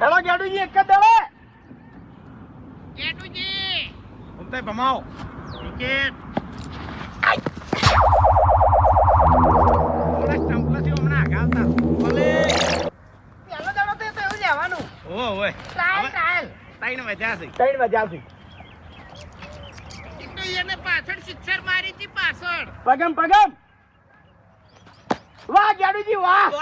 Hello ગેડુજી એક જ દળે ગેડુજી ઉમતે ભમાવો. વિકેટ પગમ પગમ. વાહ જાડુજી વાહ.